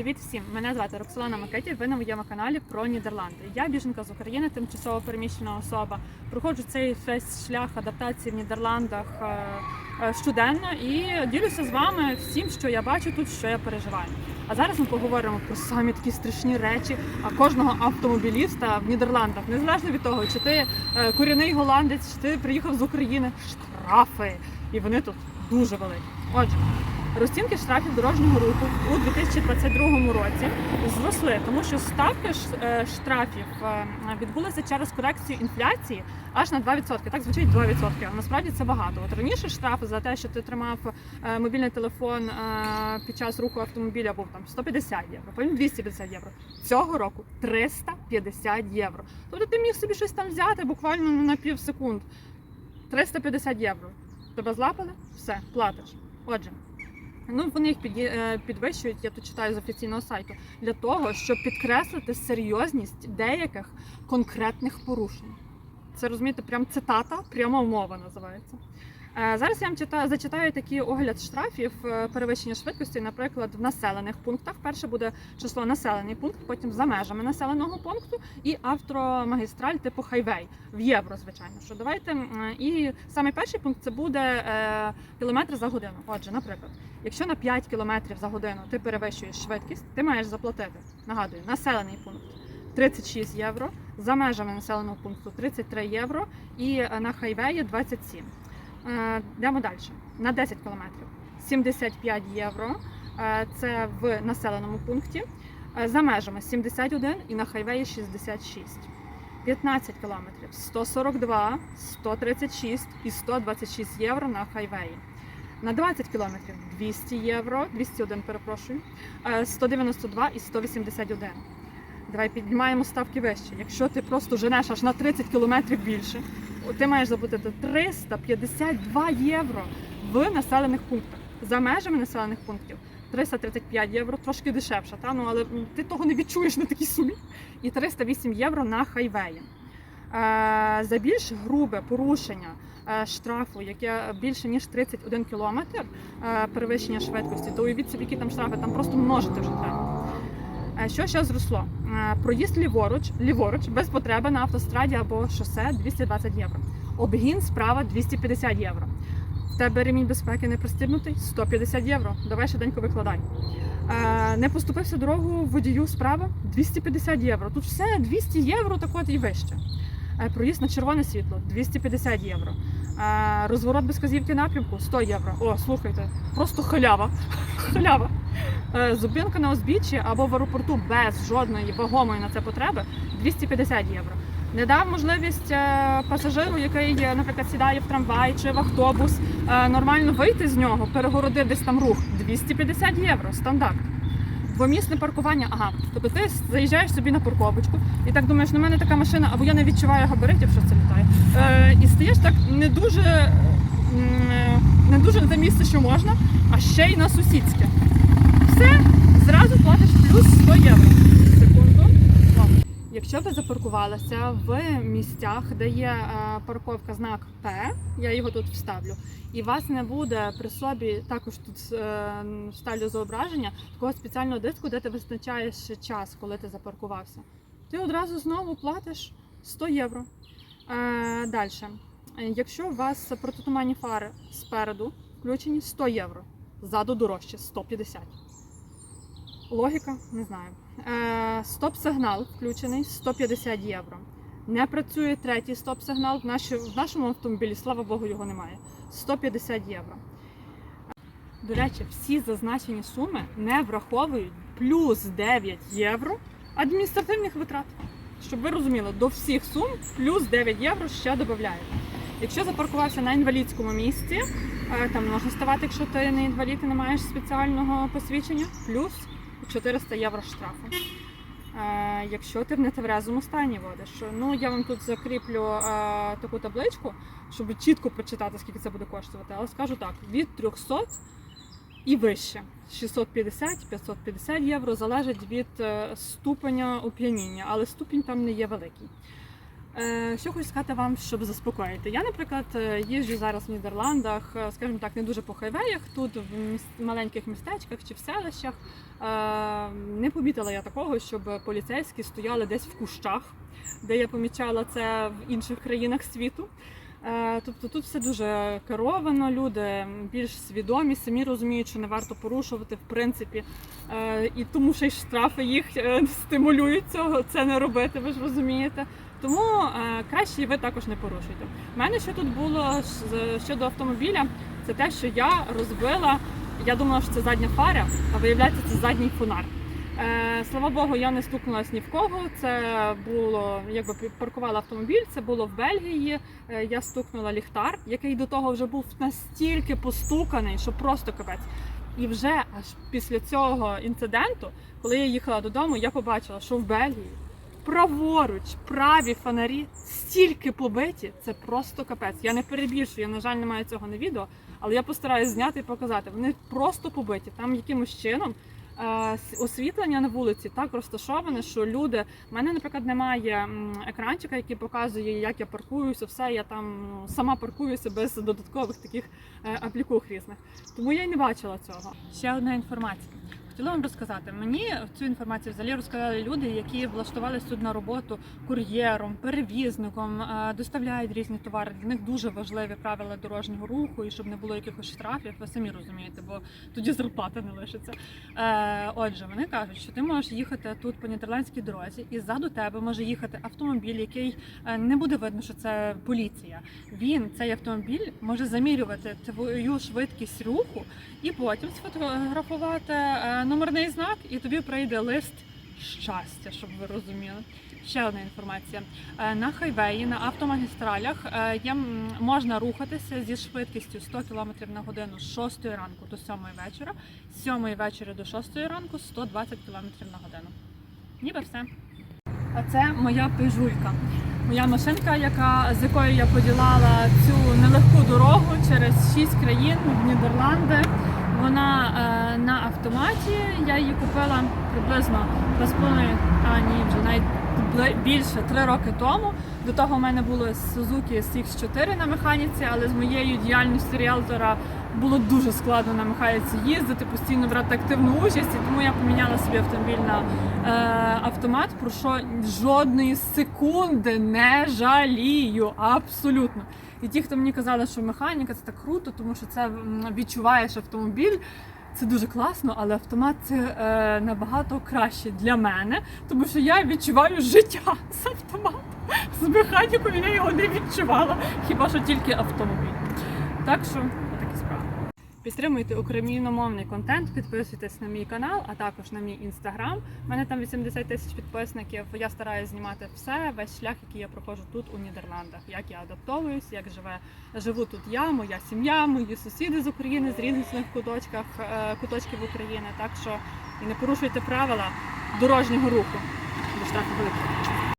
Привіт всім! Мене звати Роксолана Макеті. Ви на моєму каналі про Нідерланди. Я біженка з України, тимчасово переміщена особа. Проходжу цей весь шлях адаптації в Нідерландах е, е, щоденно і ділюся з вами всім, що я бачу тут, що я переживаю. А зараз ми поговоримо про самі такі страшні речі кожного автомобіліста в Нідерландах, незалежно від того, чи ти е, корінний голландець, чи ти приїхав з України. Штрафи, і вони тут дуже великі. Отже. Розцінки штрафів дорожнього руху у 2022 році зросли, тому що ставки е, штрафів е, відбулися через корекцію інфляції аж на 2%. Так звучить 2%, а насправді це багато. От раніше штраф за те, що ти тримав е, мобільний телефон під час руху автомобіля, був там 150 євро, потім 250 євро. Цього року 350 євро. Тобто ти міг собі щось там взяти буквально на пів секунд. 350 євро. Тебе злапали? Все, платиш. Отже. Ну, вони їх е, підвищують, я тут читаю з офіційного сайту, для того, щоб підкреслити серйозність деяких конкретних порушень. Це розумієте, прям цитата, пряма мова називається. Е, Зараз я вам читаю, зачитаю такий огляд штрафів е, перевищення швидкості, наприклад, в населених пунктах. Перше буде число населений пункт, потім за межами населеного пункту і автомагістраль типу хайвей в євро, звичайно. Що давайте і саме перший пункт це буде е, кілометри за годину. Отже, наприклад, якщо на 5 кілометрів за годину ти перевищуєш швидкість, ти маєш заплатити. Нагадую, населений пункт 36 євро, за межами населеного пункту 33 євро і на хайвеї 27. Е, Йдемо далі. На 10 кілометрів 75 євро. Е, Це в населеному пункті. Е, За межами 71 і на хайвеї 66. 15 кілометрів 142, 136 і 126 євро на хайвеї. На 20 кілометрів 200 євро, 201, перепрошую, е, 192 і 181. Давай піднімаємо ставки вище. Якщо ти просто женеш аж на 30 кілометрів більше, ти маєш заплатити 352 євро в населених пунктах. За межами населених пунктів 335 євро, трошки дешевше, та? Ну, але ти того не відчуєш на такій сумі. І 308 євро на хайвеї. Е, За більш грубе порушення е, штрафу, яке більше ніж 31 кілометр е, перевищення швидкості, то уявіть собі, які там штрафи, там просто множити вже треба. Е, Що ще зросло? Е, Проїзд ліворуч, ліворуч без потреби на автостраді або шосе 220 євро. Обгін справа 250 євро. В тебе ремінь безпеки не пристібнутий 150 євро. Давай швиденько викладай. Е, Не поступився дорогу водію справа 250 євро. Тут все 200 євро, так от і вище. Е, Проїзд на червоне світло 250 євро. Е, Розворот без вказівки напрямку 100 євро. О, слухайте, просто халява. халява. Е, Зупинка на узбіччі або в аеропорту без жодної вагомої на це потреби 250 євро. Не дав можливість пасажиру, який, наприклад, сідає в трамвай чи в автобус, нормально вийти з нього, перегородив десь там рух 250 євро, стандарт. Двомісне паркування, ага. Тобто ти заїжджаєш собі на парковочку і так думаєш, на мене така машина, або я не відчуваю габаритів, що це літає. Е, і стаєш так не дуже, не дуже те місце, що можна, а ще й на сусідське. Все, зразу платиш плюс 100 євро. Якщо ви запаркувалися в місцях, де є е, парковка знак П, я його тут вставлю, і вас не буде при собі також тут е, вставлю зображення такого спеціального диску, де ти визначаєш час, коли ти запаркувався. Ти одразу знову платиш 100 євро. Е, Далі. Якщо у вас протитуманні фари спереду включені 100 євро, ззаду дорожче 150. Логіка, не знаю. Е, стоп-сигнал включений 150 євро. Не працює третій стоп-сигнал. В, нашому автомобілі, слава Богу, його немає. 150 євро. До речі, всі зазначені суми не враховують плюс 9 євро адміністративних витрат. Щоб ви розуміли, до всіх сум плюс 9 євро ще додають. Якщо запаркувався на інвалідському місці, е, там можна ставати, якщо ти не інвалід і не маєш спеціального посвідчення, плюс 400 євро штрафу. Е, якщо ти в нетверезому стані водиш. Ну, я вам тут закріплю е, таку табличку, щоб чітко прочитати, скільки це буде коштувати. Але скажу так: від 300 і вище. 650-550 євро залежить від е, ступеня оп'яніння, але ступінь там не є великий. Е, Що хочу сказати вам, щоб заспокоїти. Я, наприклад, е, їжджу зараз в Нідерландах, е, скажімо так, не дуже по хайвеях, тут в маленьких містечках чи в селищах. Не помітила я такого, щоб поліцейські стояли десь в кущах, де я помічала це в інших країнах світу. Тобто тут все дуже керовано, люди більш свідомі, самі розуміють, що не варто порушувати в принципі. І тому ще й штрафи їх стимулюють цього це не робити, ви ж розумієте. Тому е, краще ви також не порушуйте. У мене ще тут було щодо автомобіля, це те, що я розбила. Я думала, що це задня фара, а виявляється, це задній фонар. Е, слава Богу, я не стукнулася ні в кого. Це було якби паркувала автомобіль. Це було в Бельгії. Е, я стукнула ліхтар, який до того вже був настільки постуканий, що просто капець. І вже аж після цього інциденту, коли я їхала додому, я побачила, що в Бельгії праворуч, праві фонарі стільки побиті, це просто капець. Я не перебільшую, я, на жаль, не маю цього на відео, але я постараюсь зняти і показати. Вони просто побиті. Там якимось чином е, освітлення на вулиці так розташоване, що люди. У мене, наприклад, немає екранчика, який показує, як я паркуюся, все. Я там ну, сама паркуюся без додаткових таких е, аплікух різних. Тому я й не бачила цього. Ще одна інформація. Хотіла вам розказати. Мені цю інформацію взагалі розказали люди, які влаштувалися тут на роботу кур'єром, перевізником, е, доставляють різні товари. Для них дуже важливі правила дорожнього руху і щоб не було якихось штрафів. Ви самі розумієте, бо тоді зарплата не лишиться. Е, Отже, вони кажуть, що ти можеш їхати тут по нідерландській дорозі, і ззаду тебе може їхати автомобіль, який е, не буде видно, що це поліція. Він цей автомобіль може замірювати твою швидкість руху і потім сфотографувати номерний знак, і тобі прийде лист щастя, щоб ви розуміли. Ще одна інформація. Е, На хайвеї, на автомагістралях е, є, можна рухатися зі швидкістю 100 км на годину з 6 ранку до 7 вечора, з 7 вечора до 6 ранку 120 км на годину. Ніби все. А це моя пижулька. Моя машинка, яка, з якою я поділала цю нелегку дорогу через 6 країн в Нідерланди. Вона е, на автоматі. Я її купила приблизно 2,5, а вже навіть більше 3 роки тому. До того в мене було Suzuki SX4 на механіці, але з моєю діяльністю ріалтора було дуже складно на механіці їздити, постійно брати активну участь, і тому я поміняла собі автомобіль на е, автомат, про що жодної секунди не жалію. Абсолютно. І ті, хто мені казали, що механіка це так круто, тому що це відчуваєш автомобіль. Це дуже класно, але автомат це е, набагато краще для мене, тому що я відчуваю життя з автоматом. З механікою я його не відчувала, хіба що тільки автомобіль. Так що. Підтримуйте україномовний контент, підписуйтесь на мій канал, а також на мій інстаграм. У мене там 80 тисяч підписників. Я стараюся знімати все, весь шлях, який я проходжу тут у Нідерландах. Як я адаптовуюсь, як живе живу тут я, моя сім'я, мої сусіди з України з різних куточках е, куточків України. Так що і не порушуйте правила дорожнього руху. Бо штрафи великі.